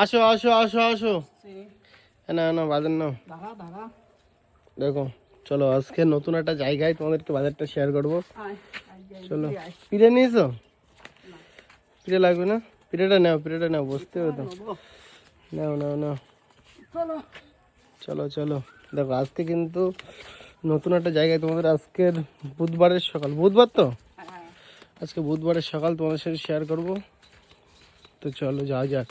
আসো আসো আসো আসো। না না বাজার নাও। দেখো চলো আজকে নতুন একটা জায়গায় তোমাদেরকে বাজারটা শেয়ার করব। চলো। পিড়ে নিয়েছো? পিড়ে লাগবে না? পিড়েটা নাও পিড়েটা নাও বসতে হবে তো। নেব। নাও নাও নাও। চলো। চলো চলো। দেখো আজকে কিন্তু নতুন একটা জায়গায় তোমাদের আজকের বুধবারের সকাল। বুধবার তো? হ্যাঁ আজকে বুধবারের সকাল তোমাদের সাথে শেয়ার করব। তো চলো যাওয়া যাক।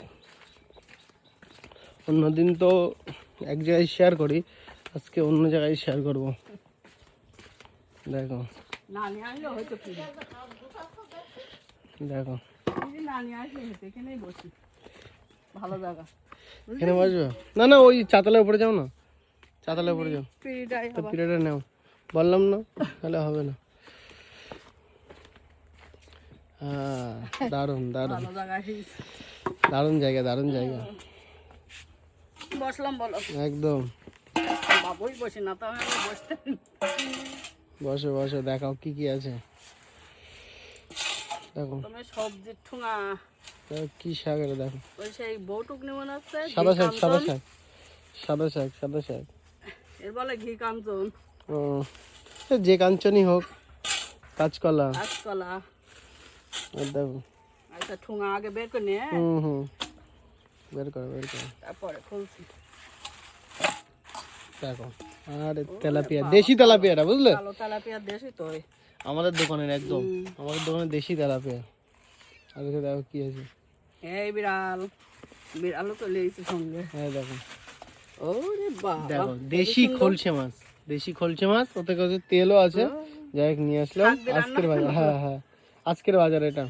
অন্যদিন তো এক জায়গায় শেয়ার করি আজকে অন্য জায়গায় শেয়ার করব। দেখো। দেখো। না এখানে বসবে? না না ওই চাতালের উপরে যাও না। চাতালের উপরে যাও। তো পিরিয়ডে নাও। বললাম না তাহলে হবে না। হ্যাঁ দারুণ দারুণ। দারুণ জায়গা দারুণ জায়গা। বসলাম বলো। একদম। বাবুই বসে না তো আমি বসো বসো দেখাও কি কি আছে। দেখো। তুমি সবজির ঠুঙা। কি শাক এটা দেখো। ওই সেই বউটুক নিমন আছে সাদা শাক সাদা শাক। সাদা শাক সাদা শাক। এর বলে ঘি কাঞ্চন। ও। যে কাঞ্চনই হোক কাঁচকলা। কাঁচকলা। দেখো। আচ্ছা ঠুঙা আগে বের করে নিয়ে হুম হুম। বের করো বের করো। তারপরে খুলছি। দেখো আরে তেলাপিয়া দেশি তেলাপিয়াটা বুঝলে? কালো তেলাপিয়া দেশি তো আমাদের দোকানের একদম আমাদের দোকানে দেশি তেলাপিয়া। আর এখানে দেখো কি আছে। এই বিড়াল বিড়ালও চলে এসেছে সঙ্গে। হ্যাঁ দেখো। ওরে বাবা দেখো দেশি খলসে মাছ দেশি খলসে মাছ ওতে কাছে তেলও আছে। যাই হোক নিয়ে আসলাম। আজকের বাজার হ্যাঁ হ্যাঁ আজকের বাজার এটা।